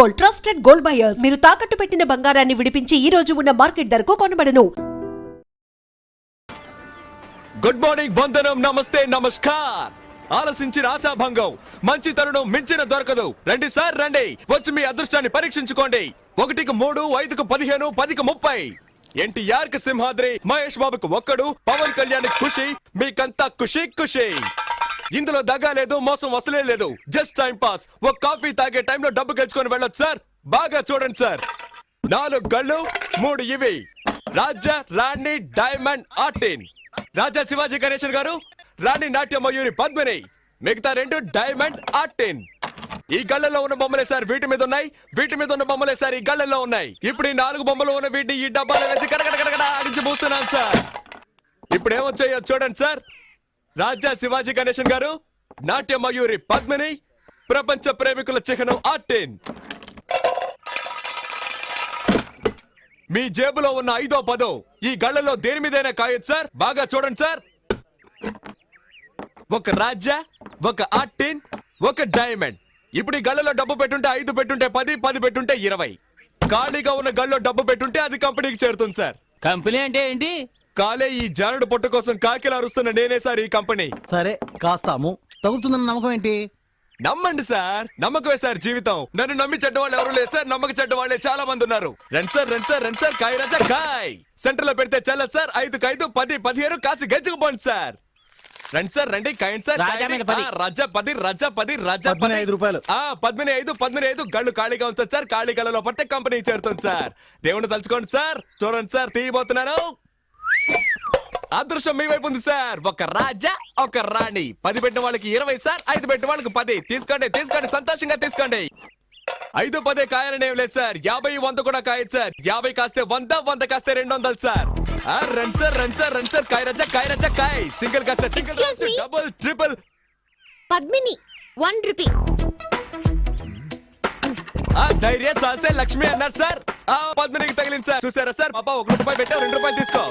Gold trusted gold buyers. మీరు తాకట్టు పెట్టిన బంగారాన్ని విడిపించి ఈ రోజు ఉన్న మార్కెట్ ధరకు కొనబడను. గుడ్ మార్నింగ్ వందనం నమస్తే నమస్కార్ ఆలసించిన ఆశాభంగం మంచి తరుణం మించిన దొరకదు. రండి సార్ రండి. వచ్చి మీ అదృష్టాన్ని పరీక్షించుకోండి. ఒకటికి మూడు ఐదుకు పదిహేను పదికి ముప్పై. ఎన్టీఆర్కి సింహాద్రి మహేష్ బాబుకు ఒక్కడు పవన్ కళ్యాణ్ ఖుషి. మీకంతా ఖుషి ఖుషి. ఇందులో దగా లేదు మోసం అసలే లేదు. జస్ట్ టైం పాస్ ఒక కాఫీ తాగే టైంలో డబ్బు గెలుచుకొని వెళ్ళొచ్చు సార్ బాగా చూడండి సార్ నాలుగు గళ్ళు మూడు ఇవి. రాజా రాణి డైమండ్ ఆర్టిన్. రాజా శివాజీ గణేశన్ గారు రాణి నాట్య మయూరి పద్మిని. మిగతా రెండు డైమండ్ ఆర్టిన్. ఈ గళ్ళల్లో ఉన్న బొమ్మలే సార్ వీటి మీద ఉన్నాయి. వీటి మీద ఉన్న బొమ్మలే సార్ ఈ గళ్ళల్లో ఉన్నాయి. ఇప్పుడు ఈ నాలుగు బొమ్మలు ఉన్న వీటిని ఈ డబ్బాలో వేసి కడగడ కడగడ ఆడించి పూస్తున్నాను సార్ ఇప్పుడు ఏమొచ్చాయో చూడండి సార్ రాజా శివాజీ గణేశన్ గారు నాట్య మయూరి పద్మిని ప్రపంచ ప్రేమికుల చిహ్నం ఆర్టిన్. మీ జేబులో ఉన్న ఐదో పదో ఈ గళ్ళలో దేని మీదైనా కాయొచ్చు సార్? బాగా చూడండి సార్. ఒక రాజ్య ఒక ఆర్టిన్ ఒక డైమండ్. ఇప్పుడు ఈ గళ్ళలో డబ్బు పెట్టుంటే ఐదు పెట్టుంటే పది పది పెట్టుంటే ఇరవై. ఖాళీగా ఉన్న గళ్ళలో డబ్బు పెట్టుంటే అది కంపెనీకి చేరుతుంది సార్. కంపెనీ అంటే ఏంటి? కాలే ఈ జానుడు పొట్ట కోసం కాకిలా అరుస్తున్న నేనే సార్ ఈ కంపెనీ. సరే కాస్తాము. తగులుతుందన్న నమ్మకం ఏంటి? నమ్మండి సార్. నమ్మకమే సార్ జీవితం. నన్ను నమ్మి చెడ్డవాళ్ళు ఎవరు లేదు సార్. నమ్మక చెడ్డవాళ్ళే చాలా మంది ఉన్నారు. రండి సార్ రండి సార్ రండి సార్. కాయ రాజా కాయ్. సెంటర్లో పెడితే చల్ల సార్. ఐదుకు ఐదు పది పదిహేను కాసి గెచ్చుకుపోండి సార్. రండి సార్ రండి. కాయండి సార్ రాజా. మీద పది. రాజా పది రాజా పది రాజా పద్మిని పది. ఐదు రూపాయలు. ఆ పద్మిని ఐదు పద్మిని ఐదు. గళ్ళు ఖాళీగా ఉంచండి సార్. ఖాళీ గళ్ళలో పడితే కంపెనీ చేరుతుంది సార్. దేవుని తలుచుకోండి సార్. చూడండి సార్ తీయబోతున్నాను అదృష్టం మీ వైపు ఉంది సార్. ఒక రాజా ఒక రాణి. పది పెట్టిన వాళ్ళకి ఇరవై సార్. ఐదు పెట్టిన వాళ్ళకి పది. తీసుకోండి తీసుకోండి. సంతోషంగా తీసుకోండి. ఐదు పదే కాయాలని ఏం లేదు సార్. యాభై వంద కూడా కాయదు సార్. యాభై కాస్తే వంద వంద కాస్తే రెండు వందలు సార్. రండి సార్ రండి సార్ రండి సార్. కాయ రచ్చ కాయ రచ్చ కాయ్. సింగిల్ కాస్తే single Excuse me. Double triple Padmini one rupee ఆ ధైర్య సాసే లక్ష్మి అన్నారు సార్. ఆ పద్మినికి తగిలింది సార్. చూసారా సార్? పాప ఒక రూపాయి పెట్టా రెండు రూపాయలు తీసుకో.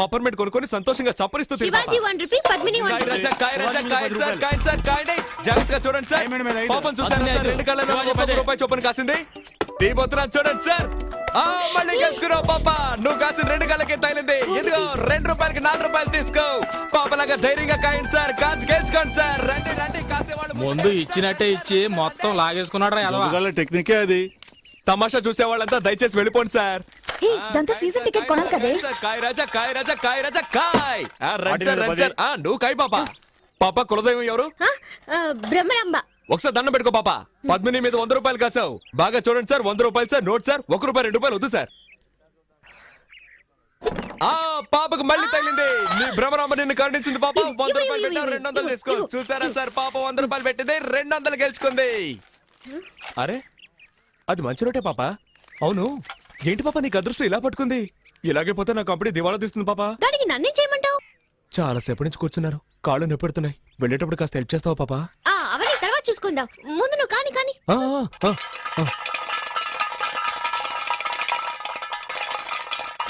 పప్పర్మెంట్ కొనుక్కొని సంతోషంగా చప్పరిస్తూ. Sivaji one rupee Padmini one rupee. రాజా, కాయ రాజా, కాయ సార్, కాయ సార్, కాయండి. జాగ్రత్తగా చూడండి సార్. పాపం ఐదు. రెండు పది. రూపాయి చొప్పున కాసింది. తీయబోతున్నాను చూడండి సార్. ఆ మళ్ళీ గెలుచుకున్నావు పాప. నువ్వు కాసిన రెండు కళ్ళకి తగిలింది. ఇదిగో రెండు రూపాయలకి నాలుగు రూపాయలు తీసుకో. పాపలాగా ధైర్యంగా కాయండి సార్. కాసు గెలుచుకోండి సార్. రండి రండి కాసేవాళ్ళు ముందు ఇచ్చినట్టే ఇచ్చి మొత్తం లాగేసుకున్నాడు టెక్నికే అది? తమాషా చూసే వాళ్ళంతా దయచేసి వెళ్ళిపోండి సార్. హే దాంతో సీజన్ టికెట్ కొనాలి కదే. కాయ్ రాజా కాయ్ రాజా కాయ్ రాజా కాయ్. ఆ, నువ్వు కాయ్ పాప. పాప కులదైవం ఎవరు? ఆ, ఆ, బ్రహ్మరాంబ ఒకసారి దండం పెట్టుకో పాప. పద్మిని మీద వంద రూపాయలు కాసావు. బాగా చూడండి సార్ వంద రూపాయలు సార్ నోట్ సార్ ఒక రూపాయి రెండు రూపాయలు వద్దు సార్. ఆ పాపకు మళ్ళీ తగిలింది. నీ భ్రమరామ నిన్ను కరుణించింది పాప. వంద రూపాయలు ఇవ్వు, రెండు వందలు తీసుకో. చూసారా సార్ పాప వంద రూపాయలు పెట్టింది రెండు వందలు గెలుచుకుంది. అరే అది మంచి రోటే పాప. అవును. ఏంటి పాప నీకు అదృష్టం ఇలా పట్టుకుంది? ఇలాగే పోతే నా కంపెనీ దివాలా తీస్తుంది పాప. దానికి నన్నేం చేయమంటావు? చాలా సేపటి నుంచి కూర్చున్నారు. కాళ్ళు నొప్పెడుతున్నాయి. వెళ్ళేటప్పుడు కాస్త హెల్ప్ చేస్తావా పాపా? ఆ అవన్నీ తర్వాత చూసుకుందాం. ముందు నువ్వు కాని కాని. ఆ, ఆ, ఆ.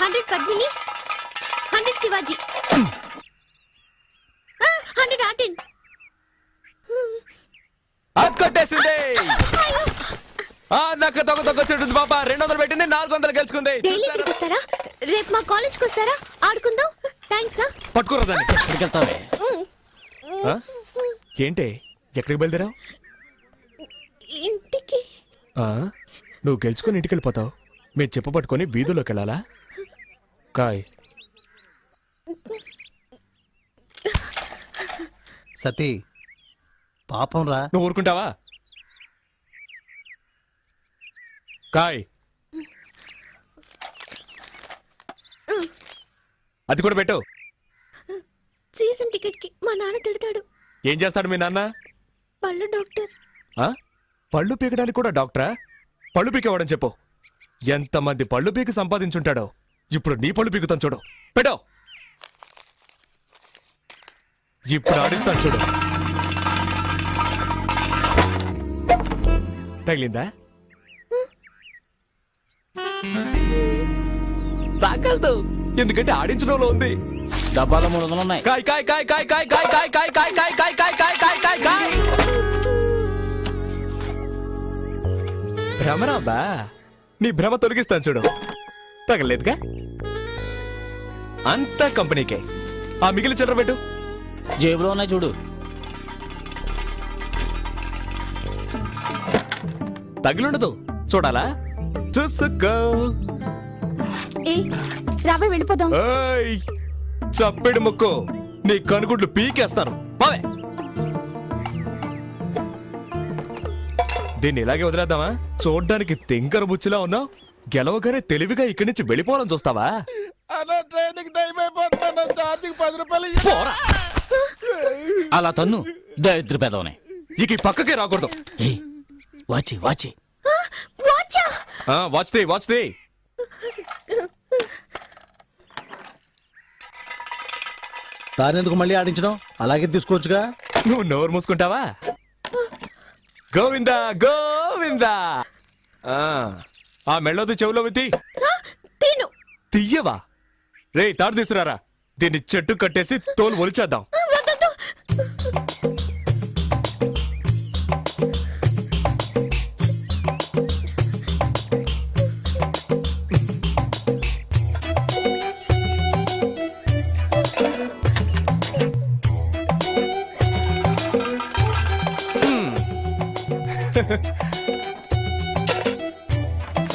Hundred Padmini hundred Sivaji. ఆ, హండ్రెడ్ ఆర్టిన్. ఆ, కొట్టేసింది. ఆ నక్క తొక్క తొక్క చెట్టుంది పాప. రెండు వందలు పెట్టింది నాలుగు వందలు గెలుచుకుంది. డైలీ? ఇక్కడికి వస్తారా? రేపు మా కాలేజ్కి వస్తారా? ఆడుకుందాం. థ్యాంక్స్ పట్టుకోరా దాన్ని. ఎక్కడికి వెళ్తావే ఆ? ఏంటే? ఎక్కడికి బయలుదేరావు? ఇంటికి. ఆ, నువ్వు గెలుచుకుని ఇంటికి వెళ్ళిపోతావు. మీరు చెప్పు పట్టుకొని వీధుల్లోకి వెళ్ళాలా? కాయ్. సతీ పాపం రా. నువ్వు ఊరుకుంటావా? కాయ్. అది కూడా పెట్టు. సీజన్ టికెట్కి మా నాన్న తిడతాడు. ఏం చేస్తాడు మీ నాన్న? పళ్ళు డాక్టర్. ఆ? పళ్ళు పీకడానికి కూడా డాక్టరా? పళ్ళు పీకేవాడని చెప్పు. ఎంతమంది పళ్ళు పీకి సంపాదించుంటాడో. ఇప్పుడు నీ పళ్ళు పీకుతాను చూడు. పెట్టో. ఇప్పుడు ఆడిస్తాను చూడు. తగిలిందా? తాగలదు ఎందుకంటే ఆడించడంలో ఉంది డబ్బాలో మూడు వందలు ఉన్నాయి కాయ్ కాయ్ కాయ్ కాయ్ కాయ్ కాయ్ కాయ్ కాయ్ కాయ్ కాయ్ కాయ్ కాయ్ కాయ్ కాయ్ కాయ్ కాయ్ భ్రమరా బా నీ భ్రమ తొలగిస్తాను చూడు తగలేదుగా అంతా కంపెనీకే ఆ మిగిలిన చిల్లర పెట్టు జేబులో ఉన్నాయి చూడు తగిలుండదు చూడాలా చూసుకో ఏ రావే వెళ్ళిపోదాం. ఏయ్ చప్పెడు ముక్కు. నీ కనుగుడ్లు పీకేస్తాను బావే దీన్ని ఇలాగే వదిలేద్దామా? చూడ్డానికి తింకర బుచ్చిలా ఉన్నావు గెలవగానే తెలివిగా ఇక్కడి నుంచి వెళ్ళిపోవాలని చూస్తావా? అలా టైం అయిపోతున్నా పది రూపాయలు ఇయ్యి. పోరా. అలా తన్ను దరిద్ర పెదవని. ఇక ఈ పక్కకే రాకూడదు. ఏయ్ వాచి వాచి. వాచా ఆ, వాచ్ ది వాచ్ ది దానెందుకు మళ్ళీ ఆడించడం? అలాగే తీసుకోవచ్చుగా. నువ్వు నోరు మూసుకుంటావా? గోవిందా గోవిందా. ఆ, ఆ మెళ్ళోది చెవులో తిను. తీయవా రే తాడు తీసుకురారా. దీన్ని చెట్టు కట్టేసి తోలు ఒలిచేద్దాం. వద్దొద్దు.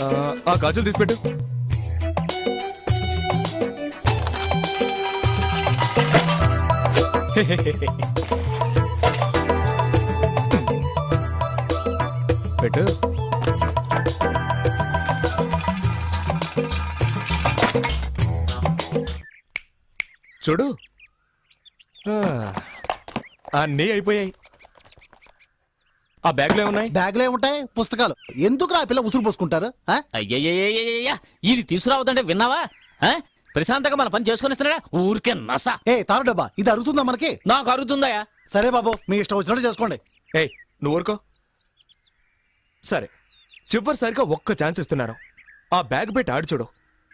ఆ, ఆ గాజులు తీసిపెట్టు. పెట్టు. చూడు. అన్నీ అయిపోయాయి. ఆ బ్యాగ్లో ఏమున్నాయి బ్యాగ్లో ఏముంటాయి పుస్తకాలు ఎందుకు ఆ పిల్ల ఉసురు పోసుకుంటారు ఆ? అయ్యయ్యయ్యయ్యయ్య ఇది తీసుకురావద్దంటే విన్నావా? ప్రశాంతంగా మన పని చేసుకొని ఇస్తున్నాడా ఊరికే నస ఏ తారు డబ్బా ఇది అరుగుతుందా మనకి నాకు అరుగుతుందయా సరే బాబు మీ ఇష్టం వచ్చినట్టు చేసుకోండి ఏయ్ నువ్వు ఊరుకో సరే చివరిసారిగా ఒక్క ఛాన్స్ ఇస్తున్నాను ఆ బ్యాగ్ పెట్టి ఆడి చూడు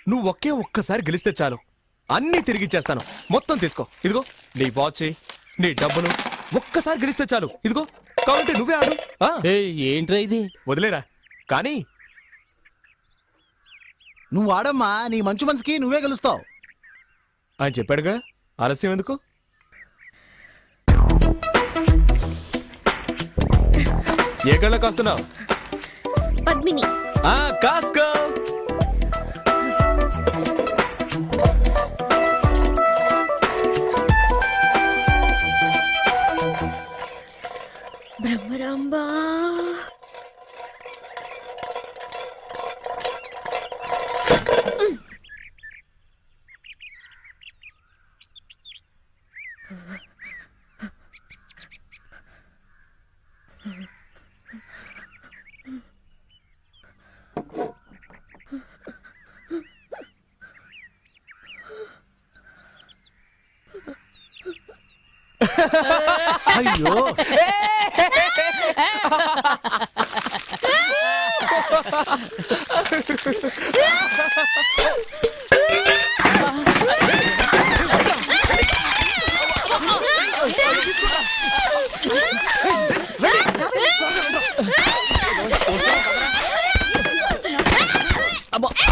నువ్వు ఒకే ఒక్కసారి గెలిస్తే చాలు అన్నీ తిరిగిచ్చేస్తాను మొత్తం తీసుకో ఇదిగో నీ వాచ్ నీ డబ్బులు ఒక్కసారి గెలిస్తే చాలు ఇదిగో కాబట్టి నువ్వే ఆడు. ఆ, ఏయ్ ఏంట్రా ఇది? వదిలేరా. కానీ నువ్వు ఆడమ్మా నీ మంచు మనసుకి నువ్వే గెలుస్తావు. ఆయన చెప్పాడుగా? ఆలస్యం ఎందుకు? ఏ గళ్ళ కాస్తున్నావు? పద్మిని. ఆ కాస్కో! బ్రహ్మరాంబా. అయ్యో. అబ్బా.